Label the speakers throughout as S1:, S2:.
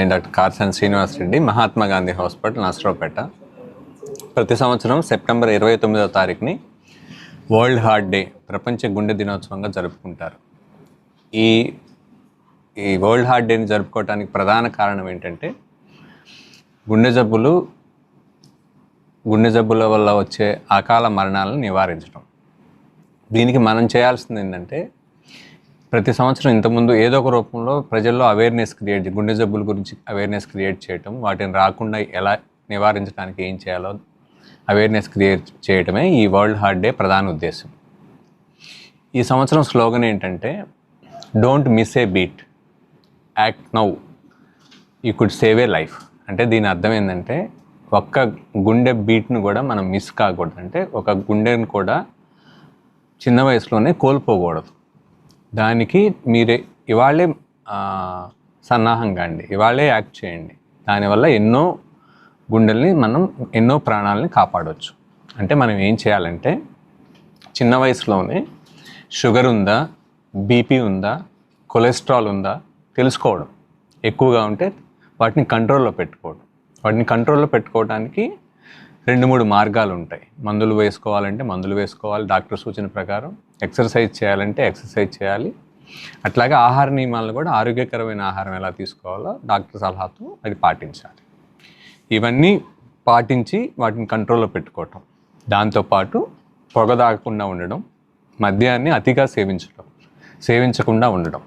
S1: నేను doctor Carson Srinivas Reddy Mahatma Gandhi hospital Narasaraopet ప్రతి సంవత్సరం సెప్టెంబర్ ఇరవై తొమ్మిదవ తారీఖుని వరల్డ్ హార్ట్ డే ప్రపంచ గుండె దినోత్సవంగా జరుపుకుంటారు. ఈ ఈ వరల్డ్ హార్ట్ డేని జరుపుకోవడానికి ప్రధాన కారణం ఏంటంటే గుండె జబ్బులు గుండె జబ్బుల వల్ల వచ్చే అకాల మరణాలను నివారించడం దీనికి మనం చేయాల్సింది ఏంటంటే ప్రతి సంవత్సరం ఇంతకుముందు ఏదో ఒక రూపంలో ప్రజల్లో అవేర్నెస్ క్రియేట్ గుండె జబ్బుల గురించి అవేర్నెస్ క్రియేట్ చేయటం వాటిని రాకుండా ఎలా నివారించడానికి ఏం చేయాలో అవేర్నెస్ క్రియేట్ చేయటమే ఈ వరల్డ్ హార్ట్ డే ప్రధాన ఉద్దేశం. ఈ సంవత్సరం స్లోగన్ ఏంటంటే don't miss a beat act now you could save a life అంటే దీని అర్థం ఏంటంటే ఒక్క గుండె బీట్ను కూడా మనం మిస్ కాకూడదు. అంటే ఒక గుండెను కూడా చిన్న వయసులోనే కోల్పోకూడదు. దానికి మీరే ఇవాళే సన్నాహంగా అండి ఇవాళే యాక్ట్ చేయండి. దానివల్ల ఎన్నో గుండెల్ని మనం ఎన్నో ప్రాణాలని కాపాడవచ్చు అంటే మనం ఏం చేయాలంటే చిన్న వయసులోనే షుగర్ ఉందా బీపీ ఉందా కొలెస్ట్రాల్ ఉందా తెలుసుకోవడం. ఎక్కువగా ఉంటే వాటిని కంట్రోల్లో పెట్టుకోవడం. వాటిని కంట్రోల్లో పెట్టుకోవడానికి రెండు మూడు మార్గాలు ఉంటాయి. మందులు వేసుకోవాలంటే మందులు వేసుకోవాలి డాక్టర్ సూచన ప్రకారం. ఎక్సర్సైజ్ చేయాలంటే ఎక్సర్సైజ్ చేయాలి. అట్లాగే ఆహార నియమాలను కూడా ఆరోగ్యకరమైన ఆహారం ఎలా తీసుకోవాలో డాక్టర్ సలహాతో అది పాటించాలి. ఇవన్నీ పాటించి వాటిని కంట్రోల్లో పెట్టుకోవటం. దాంతోపాటు పొగ తాగకుండా ఉండడం మద్యాన్ని అతిగా సేవించడం సేవించకుండా ఉండడం.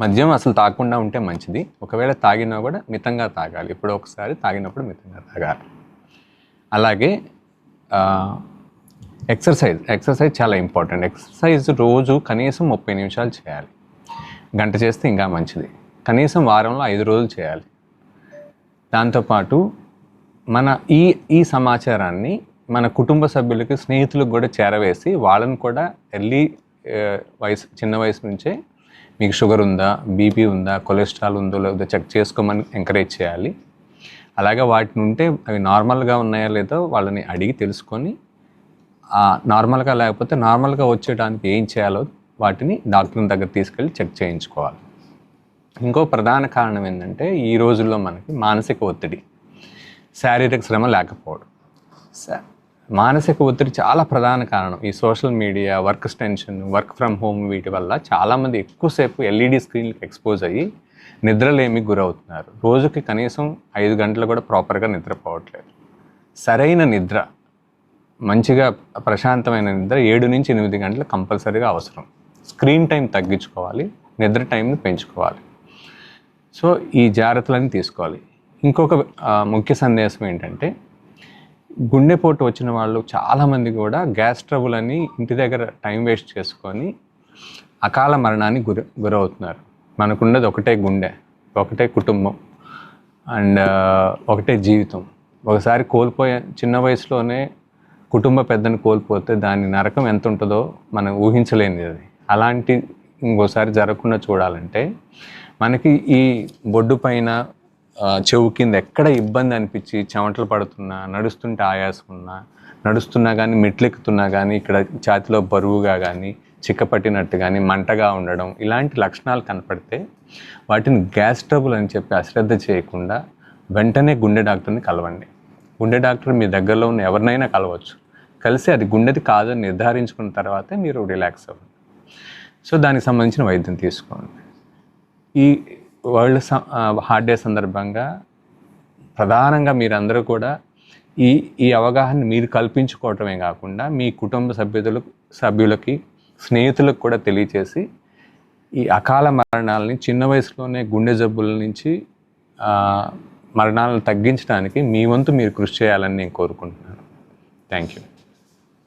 S1: మద్యం అసలు తాగకుండా ఉంటే మంచిది. ఒకవేళ తాగినా కూడా మితంగా తాగాలి. ఇప్పుడు ఒకసారి తాగినప్పుడు మితంగా తాగాలి. అలాగే ఎక్సర్సైజ్ ఎక్సర్సైజ్ చాలా ఇంపార్టెంట్ ఎక్సర్సైజ్ రోజు కనీసం ముప్పై నిమిషాలు చేయాలి. గంట చేస్తే ఇంకా మంచిది. కనీసం వారంలో ఐదు రోజులు చేయాలి. దాంతోపాటు మన ఈ ఈ సమాచారాన్ని మన కుటుంబ సభ్యులకి స్నేహితులకు కూడా చేరవేసి వాళ్ళని కూడా ఎర్లీ వయసు చిన్న వయసు నుంచే మీకు షుగర్ ఉందా బీపీ ఉందా కొలెస్ట్రాల్ ఉందో లేదో చెక్ చేసుకోమని ఎంకరేజ్ చేయాలి. అలాగే వాటిని ఉంటే అవి నార్మల్గా ఉన్నాయా లేదో వాళ్ళని అడిగి తెలుసుకొని నార్మల్గా లేకపోతే నార్మల్గా వచ్చేయడానికి ఏం చేయాలో వాటిని డాక్టర్ దగ్గర తీసుకెళ్ళి చెక్ చేయించుకోవాలి. ఇంకో ప్రధాన కారణం ఏంటంటే ఈ రోజుల్లో మనకి మానసిక ఒత్తిడి శారీరక శ్రమ లేకపోవడం. మానసిక ఒత్తిడి చాలా ప్రధాన కారణం. ఈ social media work tension work from home వీటి వల్ల చాలామంది ఎక్కువసేపు ఎల్ఈడి స్క్రీన్లకు ఎక్స్పోజ్ అయ్యి నిద్రలేమి గురవుతున్నారు. రోజుకి కనీసం ఐదు గంటలు కూడా ప్రాపర్గా నిద్రపోవట్లేదు. సరైన నిద్ర మంచిగా ప్రశాంతమైన నిద్ర ఏడు నుంచి ఎనిమిది గంటలు కంపల్సరీగా అవసరం. స్క్రీన్ టైం తగ్గించుకోవాలి నిద్ర టైంని పెంచుకోవాలి. సో ఈ జాగ్రత్తలన్నీ తీసుకోవాలి. ఇంకొక ముఖ్య సందేశం ఏంటంటే గుండెపోటు వచ్చిన వాళ్ళు చాలామంది కూడా గ్యాస్ ట్రబుల్ అని ఇంటి దగ్గర టైం వేస్ట్ చేసుకొని అకాల మరణానికి గురి గురవుతున్నారు. మనకున్నది ఒకటే గుండె ఒకటే కుటుంబం అండ్ ఒకటే జీవితం. ఒకసారి కోల్పోయే చిన్న వయసులోనే కుటుంబ పెద్దను కోల్పోతే దాని నరకం ఎంత ఉంటుందో మనం ఊహించలేనిది అది. అలాంటి ఇంకోసారి జరగకుండా చూడాలంటే మనకి ఈ బొడ్డు పైన చెవు కింద ఎక్కడ ఇబ్బంది అనిపించి చెమటలు పడుతున్నా నడుస్తుంటే ఆయాసం ఉన్నా నడుస్తున్నా కానీ మెట్లెక్కుతున్నా కానీ ఇక్కడ ఛాతిలో బరువుగా కానీ చిక్కపట్టినట్టు కానీ మంటగా ఉండడం ఇలాంటి లక్షణాలు కనపడితే వాటిని గ్యాస్ ట్రబుల్ అని చెప్పి అశ్రద్ధ చేయకుండా వెంటనే గుండె డాక్టర్ని కలవండి. గుండె డాక్టర్ మీ దగ్గరలో ఉన్న ఎవరినైనా కలవచ్చు. కలిసి అది గుండెది కాదని నిర్ధారించుకున్న తర్వాతే మీరు రిలాక్స్ అవ్వండి. సో దానికి సంబంధించిన వైద్యం తీసుకోండి. ఈ వరల్డ్ స- హార్ట్ డే సందర్భంగా ప్రధానంగా మీరందరూ కూడా ఈ ఈ అవగాహన మీరు కల్పించుకోవటమే కాకుండా మీ కుటుంబ సభ్యులకు సభ్యులకి స్నేహితులకు కూడా తెలియచేసి ఈ అకాల మరణాలని చిన్న వయసులోనే గుండె జబ్బుల నుంచి మరణాలను తగ్గించడానికి మీ వంతు మీరు కృషి చేయాలని నేను కోరుకుంటున్నాను. Thank you